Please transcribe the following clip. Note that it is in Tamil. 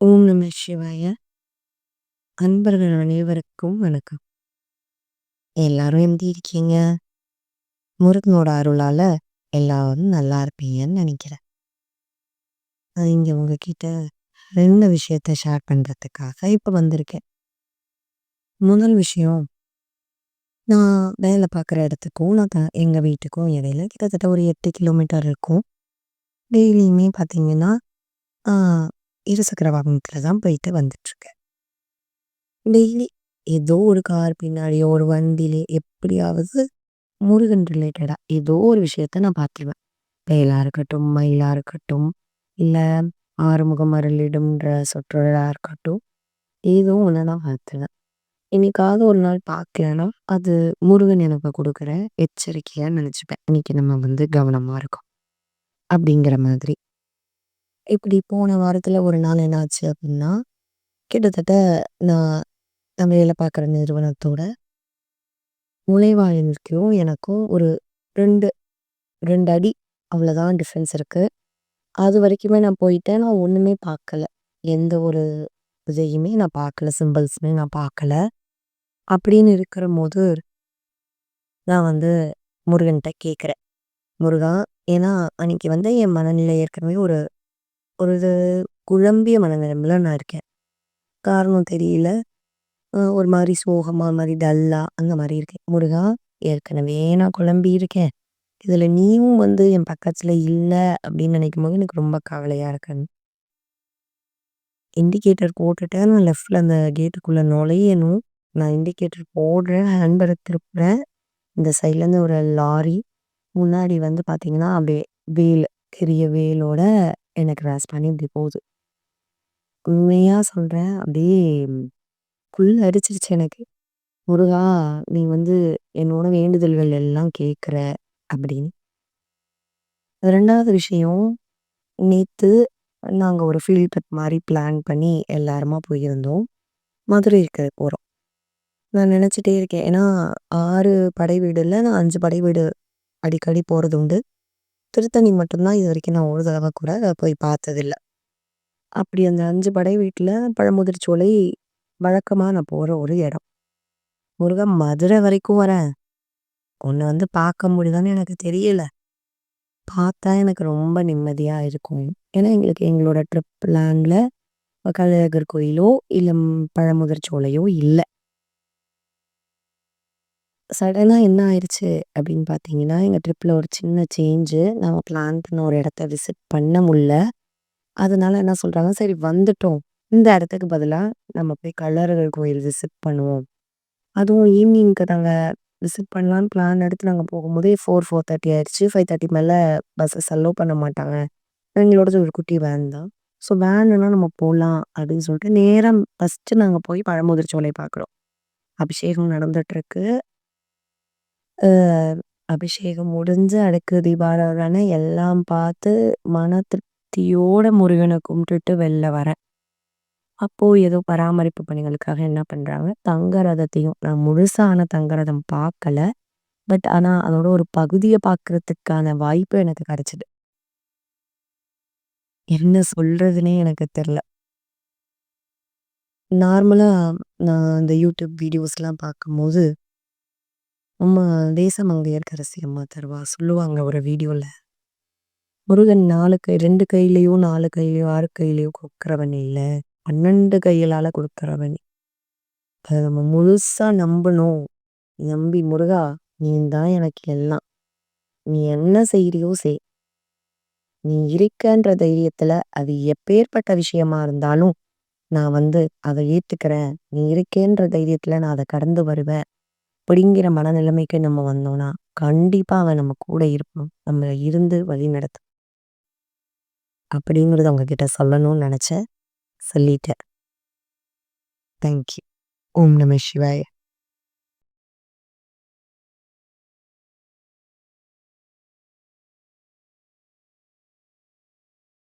ஓம் நம சிவாய! அன்பர்கள் அனைவருக்கும் வணக்கம். எல்லாரும் எப்படி இருக்கீங்க? முருகனோட அருளால் எல்லாரும் நல்லா இருப்பீங்கன்னு நினைக்கிறேன் நான் இங்க உங்ககிட்ட ரெண்டு விஷயத்த ஷேர் பண்ணுறதுக்காக இப்போ வந்திருக்கேன். முதல் விஷயம், நான் வேலை பார்க்குற இடத்துக்கும், நான் எங்கள் வீட்டுக்கும் இடையில கிட்டத்தட்ட ஒரு எட்டு கிலோமீட்டர் இருக்கும். டெய்லியுமே பார்த்தீங்கன்னா, இருசக்கர வாகனத்துல தான் போயிட்டு வந்துட்டுருக்கேன். டெய்லி ஏதோ ஒரு கார் பின்னாடியோ, ஒரு வண்டியிலே எப்படியாவது முருகன் ரிலேட்டடா ஏதோ ஒரு விஷயத்த நான் பார்த்துருவேன். வேலா இருக்கட்டும், மயிலா இருக்கட்டும், இல்லை ஆறுமுகம் அருளிடும்ன்ற சொற்றொடரா இருக்கட்டும், ஏதோ ஒன்று நான் பார்த்துருவேன். இன்னைக்காவது ஒரு நாள் பார்க்கலன்னா, அது முருகன் எனக்கு கொடுக்குற எச்சரிக்கையாக நினச்சிப்பேன் இன்னைக்கு நம்ம வந்து கவனமா இருக்கோம். அப்படிங்கிற மாதிரி. இப்படி போன வாரத்துல ஒரு நாள் என்னாச்சு அப்படின்னா, கிட்டத்தட்ட நான் நான் வேலை பார்க்குற நிறுவனத்தோட நுழைவாயிலுக்கும் எனக்கும் ஒரு 2 2 அடி அவ்வளோதான் டிஃபரன்ஸ் இருக்கு. அதுவரைக்குமே நான் போயிட்டேன். நான் ஒண்ணுமே பார்க்கல. எந்த ஒரு இதையுமே நான் பார்க்கல. சிம்பிள்ஸுமே நான் பார்க்கல. அப்படின்னு இருக்கிறபோது நான் வந்து முருகன்ட்ட கேட்குறேன். முருகா, ஏன்னா அன்னைக்கு வந்து என் மனநிலை ஏற்கனவே ஒரு ஒரு இது குழம்பிய மனநிலைமையில நான் இருக்கேன். காரணம் தெரியல. ஒரு மாதிரி சோகமா, ஒரு மாதிரி டல்லா அந்த மாதிரி இருக்கேன். முருகா, ஏற்கனவே நான் குழம்பி இருக்கேன். இதுல நீயும் வந்து என் பக்கத்துல இல்லை அப்படின்னு நினைக்கும் போது எனக்கு ரொம்ப கவலையா இருக்குன்னு. இண்டிகேட்டர் போட்டுட்டேன். நான் லெஃப்ட்ல அந்த கேட்டுக்குள்ள நுழையணும். நான் இண்டிகேட்டர் போடுறேன். ஹேண்ட்பேக் திருப்புறேன். இந்த சைட்லேருந்து ஒரு லாரி. முன்னாடி வந்து பார்த்தீங்கன்னா, அப்படியே வேல் பெரிய வேலோட எனக்கு ரேஸ் பண்ணி இப்படி போகுது. உண்மையா சொல்றேன். அப்படியே புல் அரிச்சிருச்சு எனக்கு. முருகா, நீ வந்து என்னோட வேண்டுதல்கள் எல்லாம் கேட்குற அப்படின்னு. 2வது விஷயம், நேத்து நாங்க ஒரு ஃபீல்ட் ட்ரிப் மாரி பிளான் பண்ணி எல்லாருமா போயிருந்தோம். மதுரைக்கு போறோம். நான் நினச்சுட்டே இருக்கேன். ஏன்னா 6 படை வீடுல நான் 5 படை வீடு அடிக்கடி போறது உண்டு. திருத்தணி மட்டும்தான் இது வரைக்கும் நான் ஒரு தடவை கூட போய் பார்த்ததில்ல. அப்படி அந்த 5 படை வீட்ல பழமுதிர்ச்சோலை வழக்கமா நான் போற ஒரு இடம். முருகா, மதுரை வரைக்கும் வரேன். உன்னை வந்து பார்க்க முடியுதான்னு எனக்கு தெரியல. பார்த்தா எனக்கு ரொம்ப நிம்மதியா இருக்கும். ஏன்னா எங்களுக்கு எங்களோட ட்ரிப் பிளான்ல கள்ளழகர் கோயிலோ, இல்ல பழமுதிர்ச்சோலையோ இல்ல. சடனா என்ன ஆயிருச்சு அப்படின்னு பார்த்தீங்கன்னா, எங்க ட்ரிப்ல ஒரு சின்ன சேஞ்சு. நம்ம பிளான் பண்ண ஒரு இடத்த விசிட் பண்ண முடில. அதனால என்ன சொல்றாங்க, சரி வந்துட்டோம். இந்த இடத்துக்கு பதிலா நம்ம போய் கள்ளழகர் கோயில் விசிட் பண்ணுவோம். அதுவும் ஈவினிங்க்கு நாங்க விசிட் பண்ணலான்னு பிளான் எடுத்து நாங்க போகும்போதே 4, 4:30 ஆயிருச்சு. 5:30 மேல பஸ்ஸஸ் அலோவ் பண்ண மாட்டாங்க. எங்களோடது ஒரு குட்டி வேன் தான். ஸோ வேனுன்னா நம்ம போலாம் அப்படின்னு சொல்லிட்டு நேரா ஃபர்ஸ்ட்டு நாங்க போய் பழமுதிர்ச்சோலை பார்க்குறோம். அபிஷேகம் நடந்துட்டுருக்கு. அபிஷேகம் முடிஞ்சு அடுக்கு தீபாராதனை எல்லாம் பார்த்து மன திருப்தியோட முருகனை கும்பிட்டுட்டு வெளில வரேன். அப்போ ஏதோ பராமரிப்பு பணிகளுக்காக என்ன பண்றாங்க, தங்க ரதத்தையும் நான் முழுசான ஆனா தங்க ரதம் பார்க்கல. பட் ஆனா அதோட ஒரு பகுதிய பார்க்கறதுக்கான வாய்ப்பு எனக்கு கிடைச்சது. என்ன சொல்றதுன்னே எனக்கு தெரில நார்மலா நான் இந்த யூடியூப் வீடியோஸ்லாம் பார்க்கும்போது, நம்ம தேசமங்கையர்க்கரசி அம்மா தருவா சொல்லுவாங்க ஒரு வீடியோல. முருகன் நாலு கை ரெண்டு கையிலையோ நாலு கையிலையோ ஆறு கையிலையோ கொடுக்குறவன் இல்லை பன்னெண்டு கைகளால கொடுக்குறவன் அதை நம்ம முழுசா நம்பணும். நம்பி முருகா, நீ தான் எனக்கு எல்லாம். நீ என்ன செய்கிறியோ செய். நீ இருக்கன்ற தைரியத்துல அது எப்பேர்ப்பட்ட விஷயமா இருந்தாலும், நான் வந்து அதை ஏத்துக்கிறேன். நீ இருக்கேன்ற தைரியத்துல நான் அதை கடந்து வருவேன். அப்படிங்கிற மனநிலைமைக்கு நம்ம வந்தோம்னா, கண்டிப்பா அவன் நம்ம கூட இருப்பான். நம்ம இருந்து வழி நடத்தும் அப்படிங்கிறத உங்ககிட்ட சொல்லணும்னு நெனச்சேன். சொல்லிட்டேன். Thank you. ஓம் நம சிவாய!